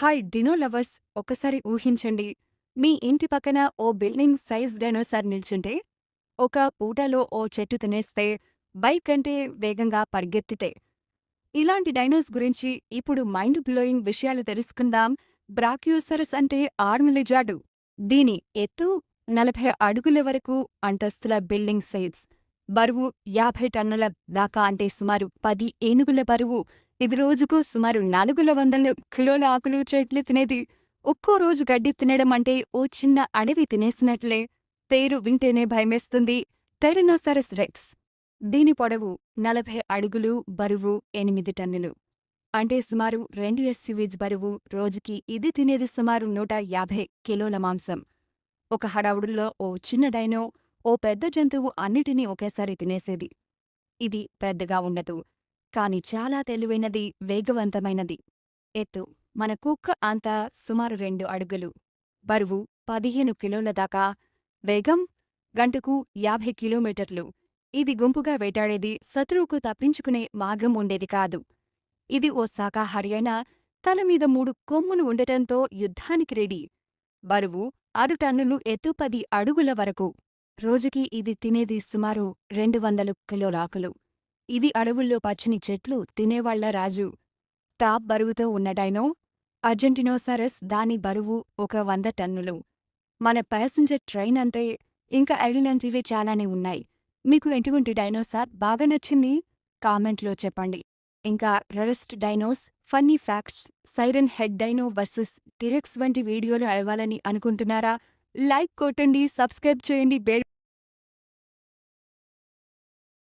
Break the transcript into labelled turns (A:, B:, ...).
A: Hi Dino lovers ఒకసారి ఊహించండి. మీ ఇంటి పక్కన ఓ బిల్డింగ్ సైజ్ డైనోసార్ నిల్చుంటే ఒక పూటలో ఓ చెట్టు తినేస్తే బైక్ కంటే వేగంగా పరిగెత్తితే. ఇలాంటి డైనోస్ గురించి ఇప్పుడు మైండ్ బ్లోయింగ్ విషయాలు తెలుసుకుందాం. బ్రాక్యూసరస్ అంటే ఆర్మిలిజాడు దీని ఎత్తు నలభై అడుగుల వరకు అంతస్తుల బిల్డింగ్ సైజ్. బరువు యాభై టన్నుల దాకా అంటే సుమారు పది ఏనుగుల బరువు. ఇది రోజుకు సుమారు నాలుగుల వందల కిలోల ఆకులు చెట్లు తినేది. ఒక్కో రోజు గడ్డి తినడం అంటే ఓ చిన్న అడవి తినేసినట్లే. పేరు వింటేనే భయమేస్తుంది. Tyrannosaurus rex. దీని పొడవు నలభై అడుగులు బరువు ఎనిమిది టన్నులు. అంటే సుమారు రెండు ఎస్యువీజ్ బరువు. రోజుకి ఇది తినేది సుమారు నూట యాభై కిలోల మాంసం. ఒక హడావుడిలో ఓ చిన్న డైనో ఓ పెద్ద జంతువు అన్నిటినీ ఒకేసారి తినేసేది. ఇది పెద్దగా ఉండదు. కాని చాలా తెలివైనది వేగవంతమైనది. ఎత్తు మన కుక్క అంతా సుమారు రెండు అడుగులు. బరువు పదిహేను కిలోల దాకా. వేగం గంటకు యాభై కిలోమీటర్లు. ఇది గుంపుగా వేటాడేది శత్రువుకు తప్పించుకునే మార్గం ఉండేది కాదు. ఇది ఓ శాకాహారి అయినా తలమీద మూడు కొమ్ములు ఉండటంతో యుద్ధానికి రెడీ. బరువు ఆరు టన్నులు ఎత్తు పది అడుగుల వరకు. రోజుకి ఇది తినేది సుమారు రెండు వందలు కిలోలాకులు ఇది అడవుల్లో పచ్చని చెట్లు తినేవాళ్ళ రాజు. టాప్ బరువుతో ఉన్న డైనో అర్జెంటినోసారస్ దాని బరువు ఒక వంద టన్నులు. మన ప్యాసింజర్ ట్రైన్ అంటే ఇంకా ఎలినంటివి చాలానే ఉన్నాయి. మీకు ఎటువంటి డైనోసార్ బాగా నచ్చింది? కామెంట్లో చెప్పండి. ఇంకా rest dinos funny facts siren head dino versus T rex వంటి వీడియోలు అడవాలని అనుకుంటున్నారా? లైక్ కొట్టండి సబ్స్క్రైబ్ చేయండి బెల్